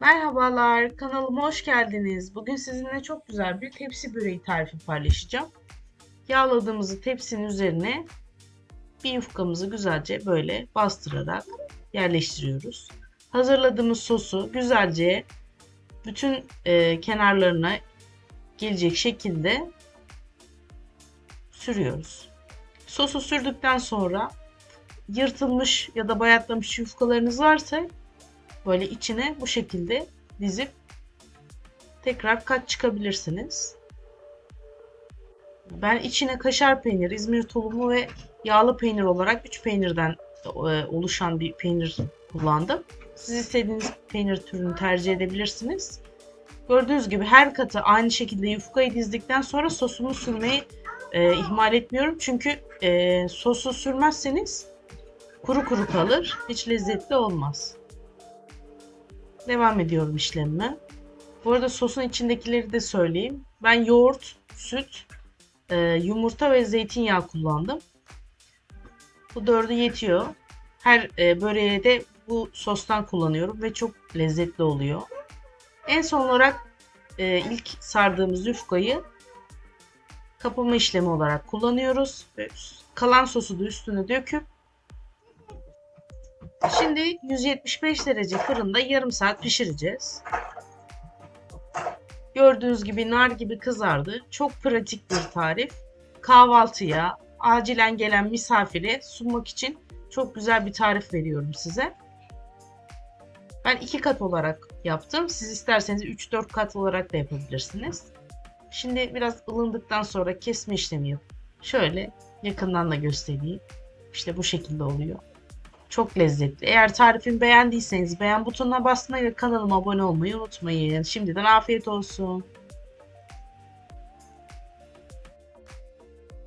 Merhabalar, kanalıma hoş geldiniz. Bugün sizinle çok güzel bir tepsi böreği tarifi paylaşacağım. Yağladığımızı tepsinin üzerine bir yufkamızı güzelce böyle bastırarak yerleştiriyoruz. Hazırladığımız sosu güzelce bütün e, kenarlarına gelecek şekilde sürüyoruz. Sosu sürdükten sonra yırtılmış ya da bayatlamış yufkalarınız varsa böyle içine bu şekilde dizip tekrar kat çıkabilirsiniz. Ben içine kaşar peynir, İzmir tulumu ve yağlı peynir olarak 3 peynirden e, oluşan bir peynir kullandım. Siz istediğiniz peynir türünü tercih edebilirsiniz. Gördüğünüz gibi her katı aynı şekilde yufkayı dizdikten sonra sosumu sürmeyi e, ihmal etmiyorum. Çünkü e, sosu sürmezseniz kuru kuru kalır. Hiç lezzetli olmaz. Devam ediyorum işlemime. Bu arada sosun içindekileri de söyleyeyim. Ben yoğurt, süt, e, yumurta ve zeytinyağı kullandım. Bu dördü yetiyor. Her e, böreğe de bu sostan kullanıyorum ve çok lezzetli oluyor. En son olarak e, ilk sardığımız yufkayı kapama işlemi olarak kullanıyoruz. Kalan sosu da üstüne döküp Şimdi 175 derece fırında yarım saat pişireceğiz. Gördüğünüz gibi nar gibi kızardı. Çok pratik bir tarif. Kahvaltıya, acilen gelen misafire sunmak için çok güzel bir tarif veriyorum size. Ben iki kat olarak yaptım. Siz isterseniz 3-4 kat olarak da yapabilirsiniz. Şimdi biraz ılındıktan sonra kesme işlemi yap. Şöyle yakından da göstereyim. İşte bu şekilde oluyor. Çok lezzetli. Eğer tarifimi beğendiyseniz beğen butonuna basmayı ve kanalıma abone olmayı unutmayın. Şimdiden afiyet olsun.